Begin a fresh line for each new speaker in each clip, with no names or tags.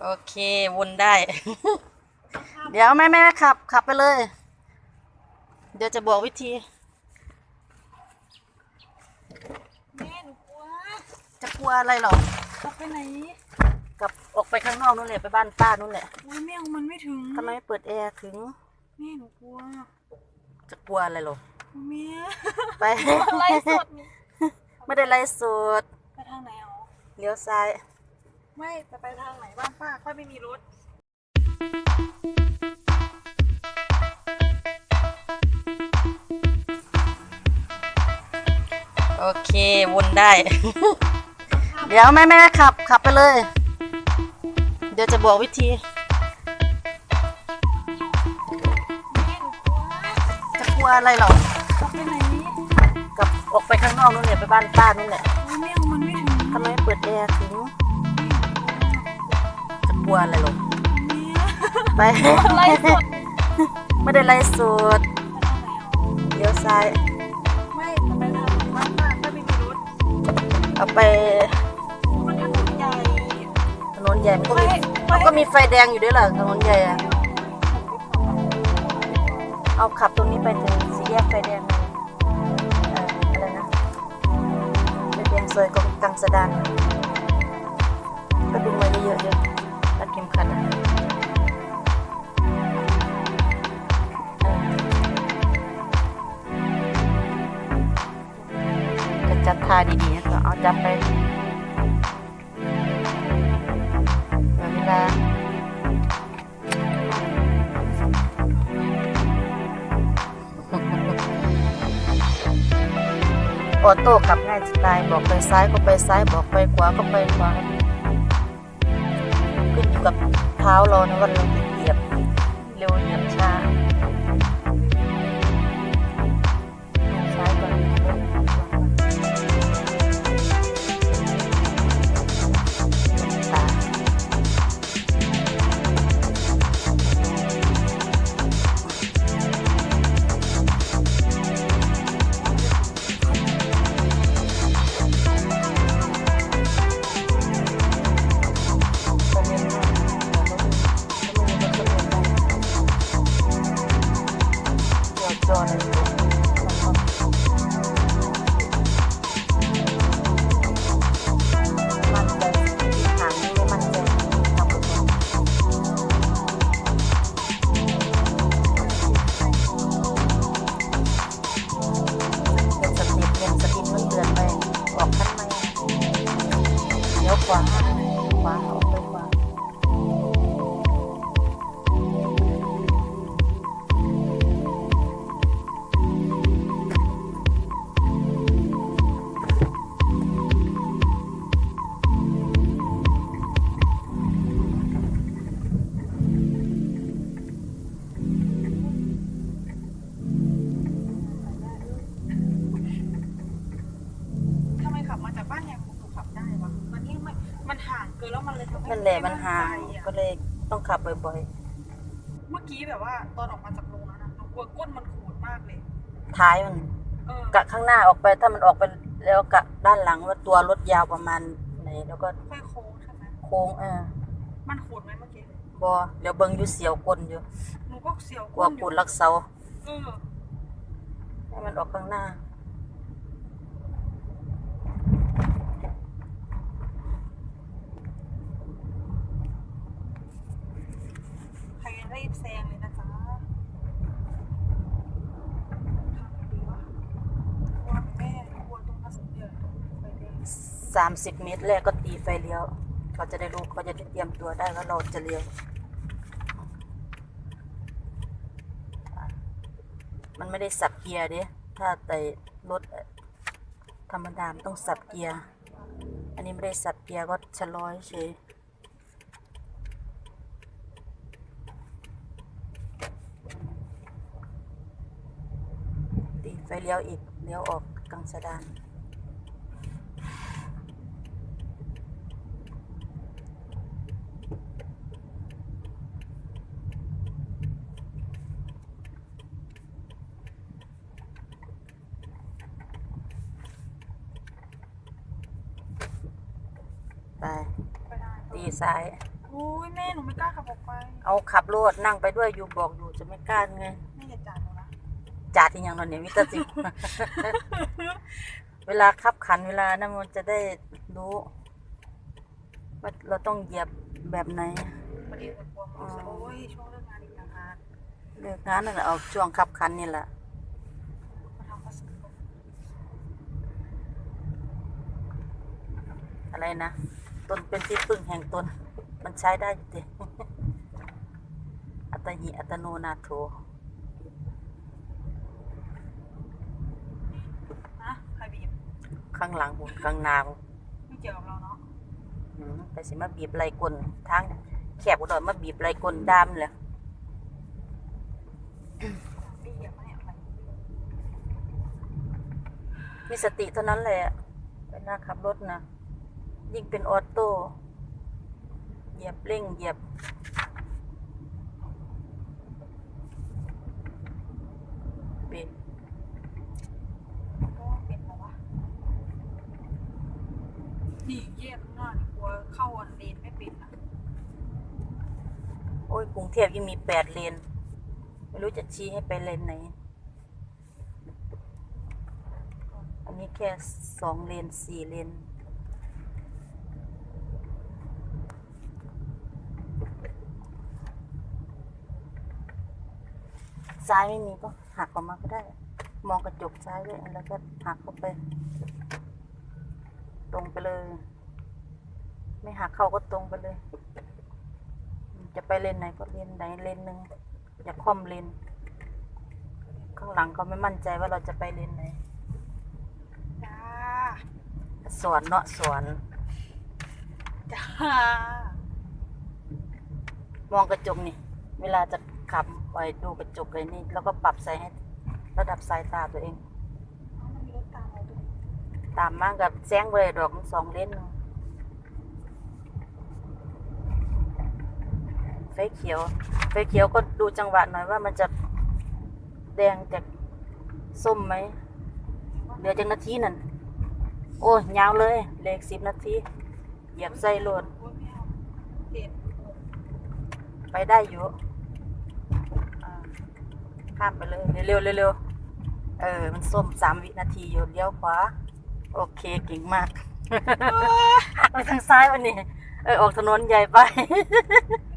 โอเค วนได้ เดี๋ยวไม่ไม่ไม่ขับ ขับไปเลย เดี๋ยวจะบอกวิธี
แม่หนูกลัว
จะกลัวอะไรหรอก
กลับไปไหน
กลับออกไปข้างนอกนู่นแหละไปบ้านป้านู่นแหละ
อุ้ยแม่เอามันไม่ถึง
ทำไมไม่เปิดแอร์ถึง
แม่หนูกลัว
จะกลัวอะไรหรอก
แม่
ไป
อะไรสดนี่
ไม่ได้ไล่สด
ไปทางไหนเอา
เลี้ยวซ้าย
ไม่จะไปทางไหนบ้านป้าค่อยไม่มีรถ
โอเค วนได้ เดี๋ยวไม่ไม่ไม่ขับ ขับไปเลย เดี๋ยวจะบอกวิธี
แม่หนูกลัว
จะกลัวอะไรหรอก
กลับไปไหน
กลับออกไปข้างนอกนู่นแหละไปบ้านป้านู่นแหละ
อุ้ยแม่เอามันไม่ถึง
ทำไมไม่เปิดแอร์ถึงจะ กลัวอะไรหรอก
แม่
ไป
อะไรสดนี่
ไม่ได้ไล่สด
ไปทางไหนเอา
เลี้ยวซ้าย
ไม่จะไปทางไหนบ้านป้าค่อยไม่มีรถ
เอาไป
มันถนนใหญ่
ถนนใหญ่มันก็มี
ไปไป
มันก็มีไฟแดงอยู่ด้วยเหรอถนนใหญ่อะเอาขับตรงนี้ไปถึงสี่แยกไฟแดงเอ่ออะไรนะไฟแดงซอยกังสดานก็ดึงมาเยอะๆเลยรัด เข็มขัดอะเออจะจัดท่าดีๆนะก็เอาจับไปเวลาออโต้ขับง่ายจะตายบอกไปซ้ายก็ไปซ้ายบอกไปขวาก็ไปขวา กับเท้าเรานะว่าเราจะเหยียบเร็วเหยียบช้า เดี๋
มันห่างไกลอะ
ก็เลยต้องขับบ่อย
เมื่อกี้แบบว่าตอนออกมาจากโรงนั้นนะหนูกลัวก้นมันขูดมากเลย
ๆ ท้ายมัน
เออ กะ
ข้างหน้าออกไปถ้ามันออกไปแล้วกะด้านหลังว่าตัวรถยาวประมาณไหนแล้วก็
ค่อยโค้งใช่ไหม
โค้งเออ
มันขูดไหมเมื่อกี้
บอเดี๋ยวเบิ่งอยู่เสียวก้นอยู่
หนูก็เสียว
กลัว
ก้นอ
ปู
ยู่
นลักเสา
เออ
ให้มันออกข้างหน้า
ใค รีบแซงเลยนะจ๊ะดีวะกลัวแม่กลัวตรงพัสเดือดตรงไฟแดง
สามสิบเมตรแรกก็ตีไฟเลี้ยวเขาจะได้รู้เขาจะได้เตรียมตัวได้ว่าเราจะเลี้ยวมันไม่ได้สับเกียร์เด้ถ้าแต่รถธรรมดามต้องสับเกียร์ อันนี้ไม่ได้สับเกียร์ก็ชะลอยเฉย ไฟเลี้ยวอีก เลี้ยวออกกังสดาน ไป
ไปได้
ตีซ้าย
อุ้อุ้ยแม่หนูไม่กล้าขับออกไป
เอาขับรถนั่งไปด้วยอยู่บอกอยู่จะไม่กล้าไง
แม่อย่าจ่ายหนูนะ
จาดอีกอย่างนอนเนี่ยวิตาสิ เวลาขับขันเวลานั้นมันจะได้รู้ว่าเราต้องเหยียบแบบไหน
พอดีจะกลัวมอเตอร์ไซค์โอ้ยช่วงเลิกงานอีกต่างหาก
เลือกงานนั่นแหละเอาช่วงขับขันนี่แหละ
มาทำภาษี
อะไรนะตนเป็นที่พึ่งแห่งตน มันใช้ได้อยู่ดิ อัตหิอัตโนนาโถ
นะใครบีบ
ข้างหลังหุ่นข้างหน้าหุ่น
ไม่เกี่ยวกับเราเนาะ
อืมไปสิมาบีบไหลกลทางแคบอุดรมาบีบไหลกลดามเลย
บีบมาเนี่ยมัน
มีสติเท่านั้นแหละเวลาขับรถนะยิ่งเป็นออโต้เหยียบเร่งเหยียบเบรก
ก็เป็นเพราะว่า นี่แยกข้างหน้านี่กลัวเข้าอันเลนไม่เป็นอะ
โอ้ยกรุงเทพยังมีแปดเลน ไม่รู้จะชี้ให้ไปเลนไหน อันนี้แค่สองเลนสี่เลนซ้ายไม่มีก็หักออกมาก็ได้ มองกระจกซ้ายไว้แล้วก็หักเข้าไป ตรงไปเลย ไม่หักเข้าก็ตรงไปเลย จะไปเลนไหนก็เลนไหนเลนหนึ่งอย่าคว่ำเลนข้างหลังก็ไม่มั่นใจว่าเราจะไปเลนไหน
จ้า
สวนเนาะสวน
จ้า
มองกระจกนี่ เวลาจะขับไปดูกระจกเลยนี่ แล้วก็ปรับใส่ให้ระดับสายตาตัวเอง
เอามันมีรถตามเราด้วย
ตามมากับแซงเลยดอกสองเลนไฟเขียว ไฟเขียวก็ดูจังหวะหน่อยว่ามันจะแดงจากส้มไหมเหลือจากนาทีนั่น โอ้ยาวเลย เลกสิบนาที เหยียบใส่โลด
โอ้ยไม่เอาเจ็ด
ไปได้อยู่ข้ามไปเลย เร็วๆเร็วๆเออ มันส้มสามวินาทีอยู่เลี้ยวขวา โอเคเก่งมากหักไปทางซ้ายวันนี้เออออกถนนใหญ่ไป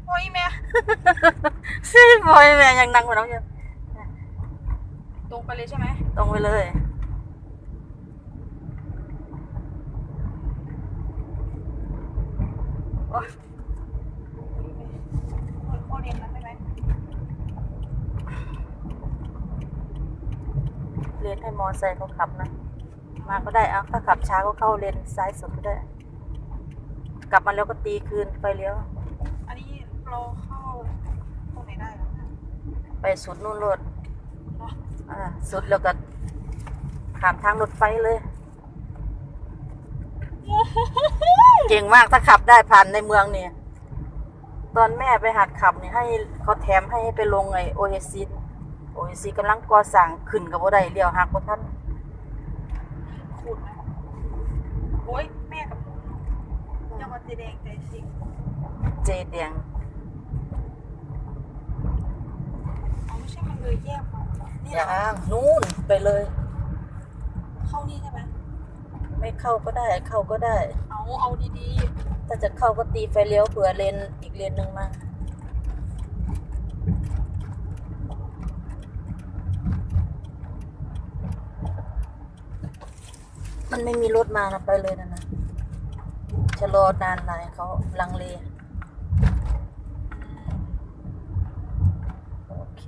โอ้ยแม่
ซีบอยแม่ยังนั่งกว่าน้องอยู่
ตรงไปเลยใช่ไหม
ตรงไปเลยโอ๊ย
คนโคเรียนนั้นได้ไหม
เรียนให้มอไซค์เขาขับนะ มาก็ได้เอาถ้าขับช้าก็เข้าเลนซ้ายสุดก็ได้ กลับมาแล้วก็ตีคืนไฟเลี้ยว
อันนี้เราเข้าตรงไหนได้แล้วเนี่ย
ไปสุดนู่นรถ
เนาะ
อ่าสุดแล้วก็ข้ามทางรถไฟเลย เก่งมากถ้าขับได้ผ่านในเมืองเนี่ย ตอนแม่ไปหัดขับเนี่ยให้เขาแถมให้ไปลงไอโอเอซิโอเอซิกำลังก่อสร้างขึ้นกับว่าได้เลี้ยวหักว่าท่าน
ขูดไหมโอ้ยแม่กับหนูอยังมาตีแดงใจสิง
เจแดง
เอาไม่ใช่มันเลยแยกมานี่
อ
เหร
ย่า
อ
นู่นไปเลย
เข้านี่ใช่ไหม
ไม่เข้าก็ได้ เข้าก็ได้
เอาเอาดี
ถ้าจะเข้าก็ตีไฟเลี้ยวเผื่อเลนอีกเลนหนึ่งมา มันไม่มีรถมานะไปเลยนะนะจะรอนานหลายเขาลังเล
โอเค